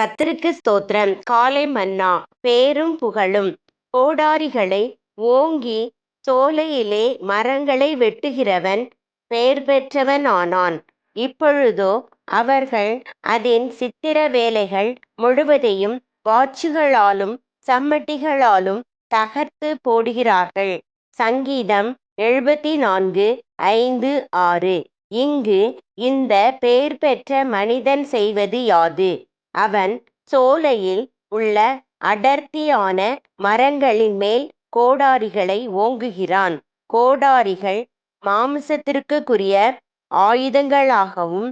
கர்த்தருக்கு ஸ்தோத்திரம். காலை மன்னா பேரும் புகழும். கோடாரிகளை ஓங்கி சோலையிலே மரங்களை வெட்டுகிறவன் பெயர் பெற்றவன் ஆனான் இப்பொழுதோ அவர்கள் அதன் சித்திர வேலைகள் முழுவதையும் வாட்சிகளாலும் சம்மட்டிகளாலும் தகர்த்து போடுகிறார்கள். சங்கீதம் எழுபத்தி நான்கு ஐந்து ஆறு. இங்கு இந்த பெயர் பெற்ற மனிதன் செய்வது யாது? அவன் சோலையில் உள்ள அடர்த்தியான மரங்களின் மேல் கோடாரிகளை ஓங்குகிறான். கோடாரிகள் மாமிசத்திற்குரிய ஆயுதங்களாகவும்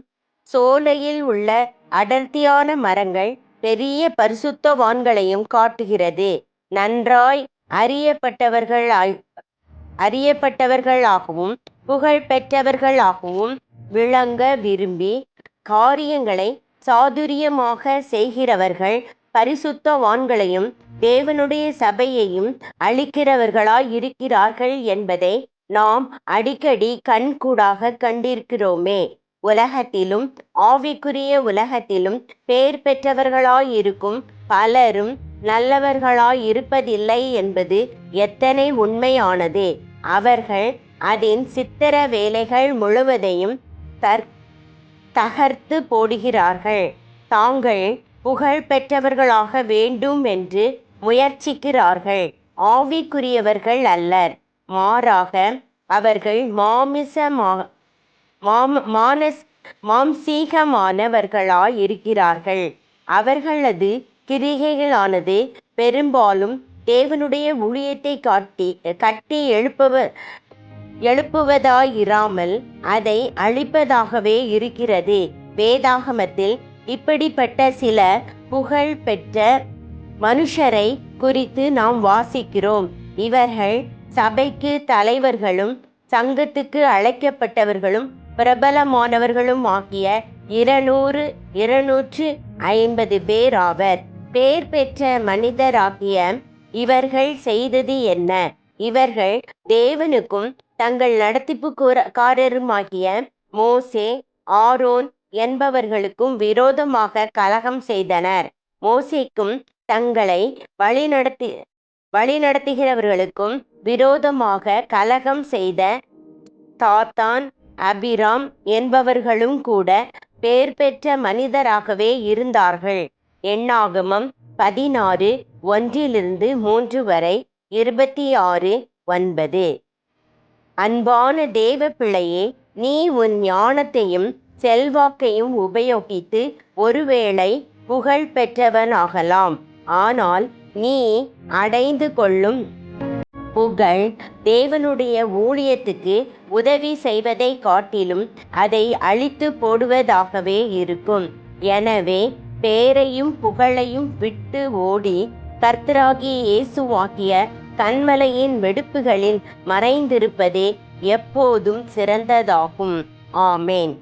சோலையில் உள்ள அடர்த்தியான மரங்கள் பெரிய பரிசுத்தவான்களையும் காட்டுகிறது. நன்றாய் அறியப்பட்டவர்களாய் அறியப்பட்டவர்களாகவும் புகழ் பெற்றவர்களாகவும் விளங்க விரும்பி காரியங்களை சாதுரியமாக செய்கிறவர்கள் பரிசுத்தவான்களையும் தேவனுடைய சபையையும் அழிக்கிறவர்களாய் இருக்கிறார்கள் என்பதை நாம் அடிக்கடி கண்கூடாக கண்டிருக்கிறோமே. உலகத்திலும் ஆவிக்குரிய உலகத்திலும் பேர் பெற்றவர்களாயிருக்கும் பலரும் நல்லவர்களாயிருப்பதில்லை என்பது எத்தனை உண்மையானது. அவர்கள் அதன் சித்திர வேலைகள் முழுவதையும் தற் தகர்த்து போடுகிறார்கள். தாங்கள் புகழ் பெற்றவர்களாக வேண்டும் என்று முயற்சிக்கிறார்கள். ஆவிக்குரியவர்கள் அல்லர். மாறாக அவர்கள் மாமிசமா மானஸ் மாம்சீகமானவர்களாய் இருக்கிறார்கள். அவர்களது கிரிகைகளானது பெரும்பாலும் தேவனுடைய ஊழியத்தை காட்டி கட்டி எழுப்பவ எழுப்புவதாயிராமல் அதை அழிப்பதாகவே இருக்கிறது. வேதாகமத்தில் இப்படிப்பட்ட சில புகழ் பெற்ற மனுஷரை குறித்து நாம் வாசிக்கிறோம். இவர்கள் சபைக்கு தலைவர்களும் சங்கத்துக்கு அழைக்கப்பட்டவர்களும் பிரபலமானவர்களும் ஆகிய இருநூறு இருநூற்று ஐம்பது பேர் ஆவர். பேர் பெற்ற மனிதராகிய இவர்கள் செய்தது என்ன? இவர்கள் தேவனுக்கும் தங்கள் நடத்திப்புக்காரருமாகிய மோசே ஆரோன் என்பவர்களுக்கும் விரோதமாக கலகம் செய்தனர். மோசேக்கும் தங்களை வழிநடத்தி வழிநடத்துகிறவர்களுக்கும் விரோதமாக கலகம் செய்த தாத்தான் அபிராம் என்பவர்களும் கூட பேர் பெற்ற மனிதராகவே இருந்தார்கள். எண்ணாகமம் பதினாறு ஒன்றிலிருந்து மூன்று வரை இருபத்தி ஆறு ஒன்பது. அன்பான தேவ பிள்ளையே நீ உன் ஞானத்தையும் செல்வாக்கையும் உபயோகித்து ஒருவேளை புகழ் பெற்றவனாகலாம். ஆனால் நீ அடைந்து கொள்ளும் புகழ் தேவனுடைய ஊழியத்துக்கு உதவி செய்வதை காட்டிலும் அதை அழித்து போடுவதாகவே இருக்கும். எனவே பேரையும் புகழையும் விட்டு ஓடி கர்த்தராகிய இயேசுவாகிய கண்மலையின் வெடுப்புகளில் மறைந்திருப்பதே எப்போதும் சிறந்ததாகும். ஆமேன்.